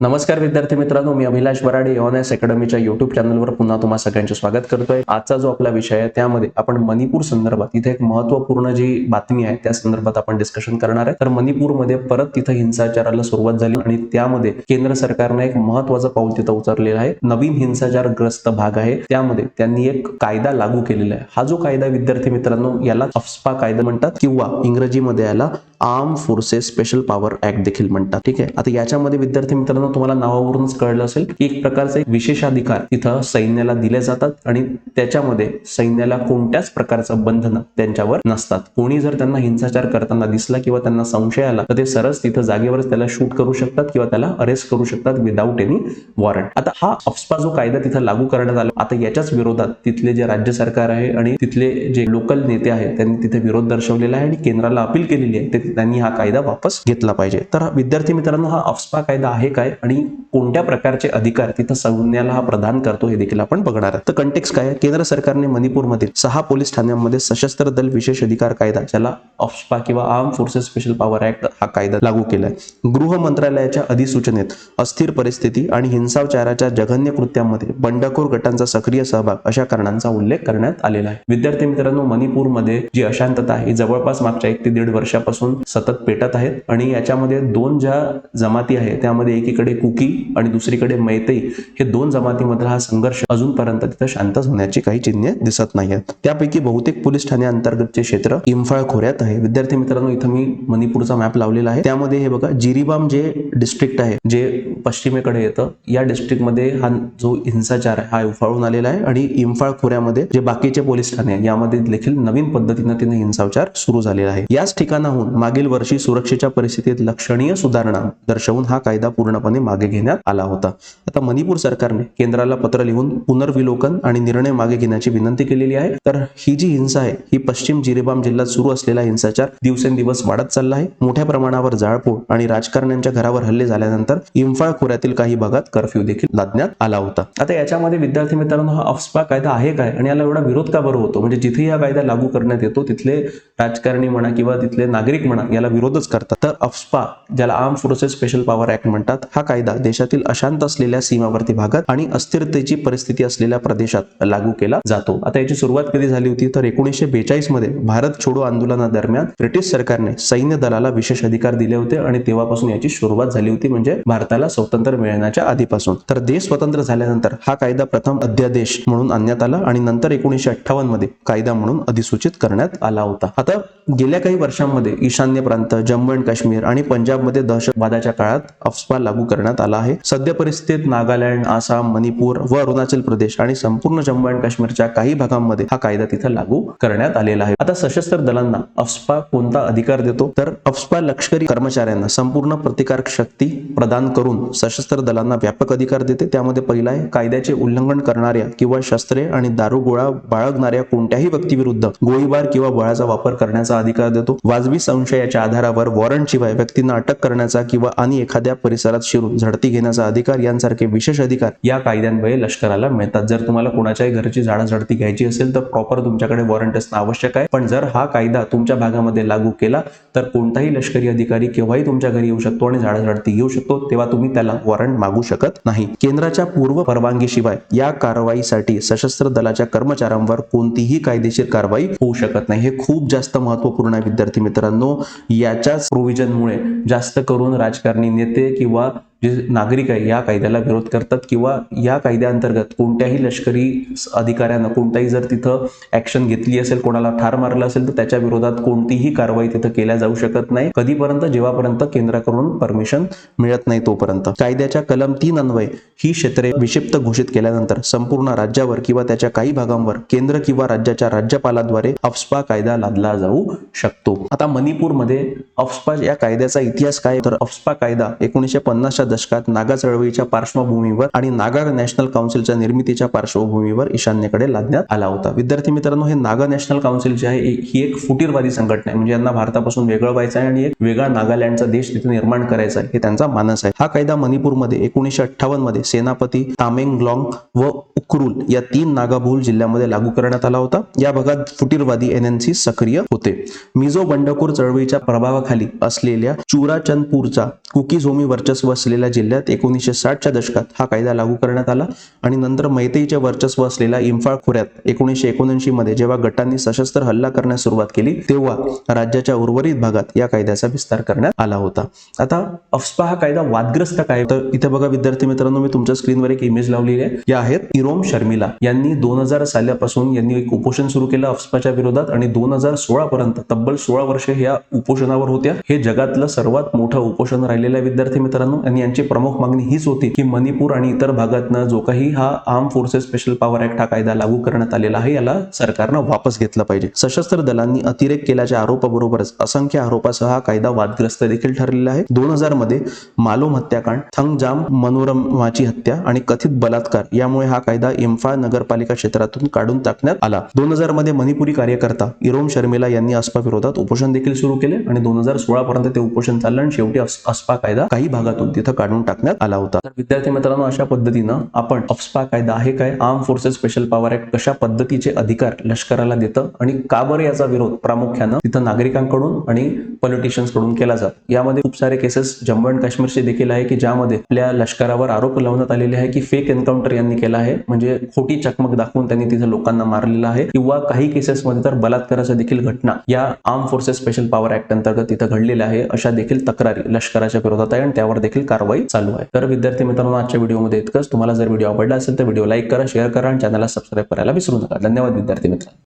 नमस्कार विद्यार्थी मित्रांनो मी अभिलाष बराडे ऑन एस अकॅडमीच्या युट्यूब चॅनलवर पुन्हा तुम्हा सगळ्यांचे स्वागत करतोय. आजचा जो आपला विषय आहे त्यामध्ये आपण मणिपूर संदर्भात इथे एक महत्त्वपूर्ण जी बातमी आहे त्या संदर्भात आपण डिस्कशन करणार आहे. तर मणिपूरमध्ये परत तिथं हिंसाचाराला सुरुवात झाली आणि त्यामध्ये केंद्र सरकारनं एक महत्वाचं पाऊल तिथं उचललेलं आहे. नवीन हिंसाचारग्रस्त भाग आहे. त्यामध्ये त्यांनी एक कायदा लागू केलेला आहे. हा जो कायदा विद्यार्थी मित्रांनो याला अफस्पा कायदा म्हणतात किंवा इंग्रजीमध्ये याला arm forces special power act देखील म्हणतात. ठीक आहे? आता याच्यामध्ये विद्यार्थी मित्रांनो तुम्हाला नावावरूनच कळलं असेल की एक प्रकारचे एक विशेषाधिकार तिथं सैन्याला दिले जातात आणि त्याच्यामध्ये सैन्याला कोणत्याच प्रकारचं बंधन त्यांच्यावर नसतात. कोणी जर त्यांना हिंसाचार करताना दिसला किंवा त्यांना संशय आला तर ते सरस तिथं जागेवरच त्याला शूट करू शकतात किंवा त्याला अरेस्ट करू शकतात विदाऊट एनी वॉरंट आता हा अफस्पा जो कायदा तिथं लागू करण्यात आला आता याच्याच विरोधात तिथले जे राज्य सरकार आहे आणि तिथले जे लोकल नेते आहेत त्यांनी तिथे विरोध दर्शवलेला आहे आणि केंद्राला अपील केलेली आहे ते त्यांनी हा कायदा वापस घेतला पाहिजे. तर विद्यार्थी मित्रांनो हा अफस्पा कायदा आहे काय? आणि कोणत्या प्रकारचे अधिकार तिथं सैन्याला हा प्रदान करतो हे देखील आपण बघणार आहोत. तर कंटेक्स काय केंद्र सरकारने मणिपूरमधील सहा पोलीस ठाण्यांमध्ये सशस्त्र दल विशेष अधिकार कायदा ज्याला अफस्पा किंवा arm forces special power act हा कायदा लागू केलाय. गृह मंत्रालयाच्या अधिसूचनेत अस्थिर परिस्थिती आणि हिंसाचाराच्या जघन्य कृत्यांमध्ये बंडखोर गटांचा सक्रिय सहभाग अशा कारणांचा उल्लेख करण्यात आलेला आहे. विद्यार्थी मित्रांनो मणिपूरमध्ये जी अशांतता आहे ही जवळपास मागच्या एक ते दीड वर्षापासून सतत पेटत आहेत आणि याच्यामध्ये दोन ज्या जमाती आहे त्यामध्ये एकीकडे कुकी आणि दुसरीकडे मैतई हे दोन जमातीमधला हा संघर्ष अजूनपर्यंत तिथं शांत होण्याची काही चिन्हे दिसत नाही आहेत त्यापैकी बहुतेक पोलीस ठाणे अंतर्गतचे क्षेत्र इम्फाळ खोऱ्यात आहे. विद्यार्थी मित्रांनो इथं मी मणिपूरचा मॅप लावलेला आहे. त्यामध्ये हे बघा जिरीबाम जे डिस्ट्रिक्ट आहे जे पश्चिमेकडे येतं या डिस्ट्रिक्टमध्ये हा जो हिंसाचार आहे हा उफाळून आलेला आहे आणि इम्फाळ खोऱ्यामध्ये जे बाकीचे पोलीस ठाणे आहे यामध्ये देखील नवीन पद्धतीनं तिने हिंसाचार सुरू झालेला आहे. याच ठिकाणाहून मागील वर्षी सुरक्षेच्या परिस्थितीत लक्षणीय सुधारणा दर्शवून हा कायदा पूर्णपणे मागे घेण्यात आला होता. आता मणिपूर सरकारने केंद्राला पत्र लिहून पुनर्विलोकन आणि निर्णय मागे घेण्याची विनंती केलेली आहे. तर ही जी हिंसा आहे ही पश्चिम जिरेबाम जिल्ह्यात सुरू असलेला हिंसाचार दिवसेंदिवस वाढत चालला आहे. मोठ्या प्रमाणावर जाळपोळ आणि राजकारण्यांच्या घरावर हल्ले झाल्यानंतर इम्फाळ खोऱ्यातील काही भागात कर्फ्यू देखील लादण्यात आला होता. आता याच्यामध्ये विद्यार्थी मित्रांनो हा अफस्पा कायदा आहे काय? आणि याला एवढा विरोध का बरं होतो? म्हणजे जिथे हा कायदा लागू करण्यात येतो तिथले राजकारणी म्हणा किंवा तिथले नागरिक म्हणा याला विरोधच करतात. तर अफस्पा ज्याला arm forces special power act म्हणतात हा कायदा देशातील अशांत असलेल्या सीमावर्ती भागात आणि अस्थिरतेची परिस्थिती असलेल्या प्रदेशात लागू केला जातो. आता याची सुरुवात कधी झाली होती? तर एकोणीसशे बेचाळीसमध्ये भारत छोडो आंदोलनादरम्यान ब्रिटिश सरकारने सैन्य दलाला विशेष अधिकार दिले होते आणि तेव्हापासून याची सुरुवात झाली होती म्हणजे भारताला स्वातंत्र्य मिळण्याच्या आधीपासून. तर देश स्वतंत्र झाल्यानंतर हा कायदा प्रथम अध्यादेश म्हणून आणण्यात आला आणि नंतर एकोणीसशे अठ्ठावन्नमध्ये कायदा म्हणून अधिसूचित करण्यात आला होता. आता गेल्या काही वर्षांमध्ये ईशान्य प्रांत जम्मू अँड काश्मीर आणि पंजाबमध्ये दहशतवादाच्या काळात अफस्पा लागू करण्यात आला आहे. सध्या परिस्थितीत नागालँड आसाम मणिपूर व अरुणाचल प्रदेश आणि संपूर्ण जम्मू अँड काश्मीरच्या काही भागांमध्ये हा कायदा तिथे लागू करण्यात आलेला आहे. आता सशस्त्र दलांना अफस्पा कोणता अधिकार देतो? तर अफस्पा लष्करी कर्मचाऱ्यांना संपूर्ण प्रतिकारक शक्ती प्रदान करून सशस्त्र दलांना व्यापक अधिकार देते. त्यामध्ये पहिला आहे कायद्याचे उल्लंघन करणाऱ्या किंवा शस्त्रे आणि दारुगोळा बाळगणाऱ्या कोणत्याही व्यक्तीविरुद्ध गोळीबार किंवा बळाचा वापर करण्याचा अधिकार देतो. वाजवी संशयाच्या आधारावर वॉरंटशिवाय व्यक्तींना अटक करण्याचा किंवा आणि एखाद्या परिसरात शिरून झडती घेण्याचा अधिकार यांसारखे विशेष अधिकार या कायद्यान्वये लष्कराला मिळतात. जर तुम्हाला कोणाच्याही घरची झाडाझडती घ्यायची असेल तर प्रॉपर तुमच्याकडे वॉरंट असणं आवश्यक आहे. पण जर हा कायदा तुमच्या भागामध्ये लागू केला तर कोणताही लष्करी अधिकारी केव्हाही तुमच्या घरी येऊ शकतो आणि झाडाझडती घेऊ शकतो तेव्हा तुम्ही त्याला वॉरंट मागू शकत नाही. केंद्राच्या पूर्व परवानगीशिवाय या कारवाईसाठी सशस्त्र दलाच्या कर्मचाऱ्यांवर कोणतीही कायदेशीर कारवाई होऊ शकत नाही. हे खूप जास्त महत्त्वपूर्ण आहे विद्यार्थी मित्रांनो. याच्याच प्रोव्हिजनमुळे जास्त करून राजकारणी नेते किंवा जे नागरिक आहे या कायद्याला विरोध करतात किंवा या कायद्याअंतर्गत कोणत्याही लष्करी अधिकाऱ्यानं कोणताही जर तिथं ऍक्शन घेतली असेल कोणाला ठार मारलं असेल तर त्याच्या विरोधात कोणतीही कारवाई तिथं केल्या जाऊ शकत नाही. कधीपर्यंत? जेव्हापर्यंत केंद्राकडून परमिशन मिळत नाही तोपर्यंत. कायद्याच्या कलम तीन अन्वये ही क्षेत्रे विषिप्त घोषित केल्यानंतर संपूर्ण राज्यावर किंवा त्याच्या काही भागांवर केंद्र किंवा राज्याच्या राज्यपालाद्वारे अफस्पा कायदा लादला जाऊ शकतो. आता मणिपूरमध्ये अफस्पा या कायद्याचा इतिहास काय तर अफस्पा कायदा एकोणीसशे पन्नासच्या दशकात नागा चळवळीच्या पार्श्वभूमीवर आणि नागा नॅशनल काउन्सिलच्या निर्मितीच्या पार्श्वभूमीवर ईशान्येकडे लादण्यात आला होता. विद्यार्थी मित्रांनो हे नागा नॅशनल काउन्सिल जे आहे ही एक फुटीरवादी संघटना आहे. म्हणजे यांना भारतापासून वेगळं व्हायचं आहे आणि एक वेगळा नागालँडचा देश तिथे निर्माण करायचा आहे हे त्यांचा मानस आहे. हा कायदा मणिपूरमध्ये एकोणीसशे अठ्ठावन्नमध्ये सेनापती तामेंगलॉंग व उक्रुल या तीन नागाभूल जिल्ह्यामध्ये लागू करण्यात आला होता. या भागात फुटीरवादी एनएनसी सक्रिय होते. मिझो बंडखोर चळवळीच्या प्रभावाखाली असलेल्या चुराचंदपूरचा कुकीझोमी वर्चस्व असलेल्या असलेल्या जिल्ह्यात एकोणीसशे साठच्या दशकात हा कायदा लागू करण्यात आला आणि नंतर मैतेईचे वर्चस्व असलेल्या इम्फाळ खोऱ्यात एकोणीसशे एकोणऐंशी मध्ये जेव्हा गटांनी सशस्त्र हल्ला करण्यास सुरुवात केली तेव्हा राज्याच्या उर्वरित भागात या कायद्याचा विस्तार करण्यात आला होता. आता अफस्पा हा कायदा वादग्रस्त काय? तर इथे बघा विद्यार्थी मित्रांनो मी तुमच्या स्क्रीनवर एक इमेज लावलेली आहे. या आहेत इरोम शर्मिला. यांनी दोन हजार सालापासून यांनी एक उपोषण सुरू केलं अफस्पाच्या विरोधात आणि दोन हजार सोळा पर्यंत तब्बल सोळा वर्ष ह्या उपोषणावर होत्या. हे जगातलं सर्वात मोठं उपोषण राहिलेलं आहे विद्यार्थी मित्रांनो. आणि यांची प्रमुख मागणी हीच होती की मणिपूर आणि इतर भागातनं जो काही हा arm forces special power act हा कायदा लागू करण्यात आलेला आहे याला सरकारनं वापस घेतलं पाहिजे. सशस्त्र दलांनी अतिरेक केल्याच्या आरोपाबरोबरच असंख्य आरोपासह हा कायदा वादग्रस्त देखील ठरलेला आहे. दोन हजारमध्ये मालोम हत्याकांड थंगजाम मनोरमाची हत्या आणि कथित बलात्कार यामुळे हा कायदा इम्फाळ नगरपालिका क्षेत्रातून काढून टाकण्यात आला. दोन हजारमध्ये मणिपुरी कार्यकर्ता इरोम शर्मिला यांनी अस्पा विरोधात उपोषण देखील सुरू केले आणि दोन हजार सोळा पर्यंत ते उपोषण चाललं आणि शेवटी अस्पा कायदा काही भागातून तिथं काढून टाकण्यात आला होता. तर विद्यार्थी मित्रांनो अशा पद्धतीनं आपण अफ्स्पा कायदा आहे काय arm forces special power act कशा पद्धतीचे अधिकार लष्कराला देतं आणि का बरं याचा विरोध प्रामुख्यानं तिथं नागरिकांकडून आणि पॉलिटिशियन्सकडून केला जातो. यामध्ये खूप सारे केसेस जम्मू अँड काश्मीरचे देखील आहे की ज्यामध्ये आपल्या लष्करावर आरोप लावण्यात आलेले आहे की फेक एन्काउंटर यांनी केला आहे. म्हणजे खोटी चकमक दाखवून त्यांनी तिथे लोकांना मारलेलं आहे किंवा काही केसेसमध्ये तर बलात्काराच्या देखील घटना या arm forces special power act अंतर्गत तिथं घडलेल्या आहे. अशा देखील तक्रारी लष्कराच्या विरोधात आहे आणि त्यावर देखील कारवाई चालू आहे. तर विद्यार्थी मित्रांनो आजच्या व्हिडिओमध्ये इतकंच. तुम्हाला जर व्हिडिओ आवडला असेल तर व्हिडिओ लाईक करा शेअर करा आणि चॅनलला सबस्क्राईब करायला विसरू नका. धन्यवाद विद्यार्थी मित्रांनो.